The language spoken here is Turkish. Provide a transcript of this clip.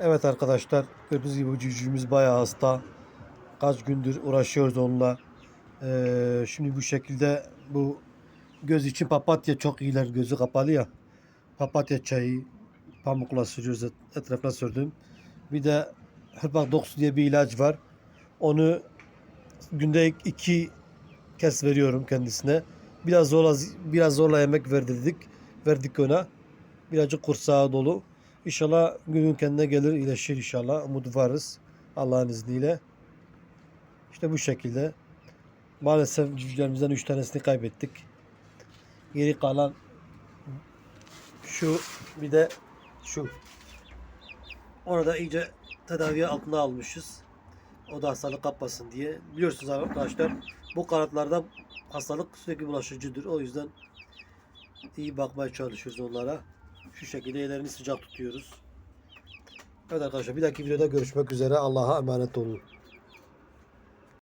Evet arkadaşlar gördüğünüz gibi bu civcivimiz bayağı hasta. Kaç gündür uğraşıyoruz onunla. Ee, şimdi bu şekilde bu göz için papatya çok iyiler gözü kapalı ya. Papatya çayı pamukla sürüyoruz et- etrafına sürdüm. Bir de hırpak dokusu diye bir ilaç var. Onu günde iki kez veriyorum kendisine. Biraz zorla biraz zorla yemek verdirdik. Verdik ona. Birazcık kursağı dolu. İnşallah gün kendine gelir iyileşir inşallah. Umut varız. Allah'ın izniyle. İşte bu şekilde. Maalesef cücelerimizden 3 tanesini kaybettik. Geri kalan şu bir de şu. Onu da iyice tedavi altına almışız. O da hastalık kapmasın diye. Biliyorsunuz arkadaşlar bu kanatlarda hastalık sürekli bulaşıcıdır. O yüzden iyi bakmaya çalışıyoruz onlara. Şu şekilde ellerini sıcak tutuyoruz. Evet arkadaşlar bir dahaki videoda görüşmek üzere. Allah'a emanet olun.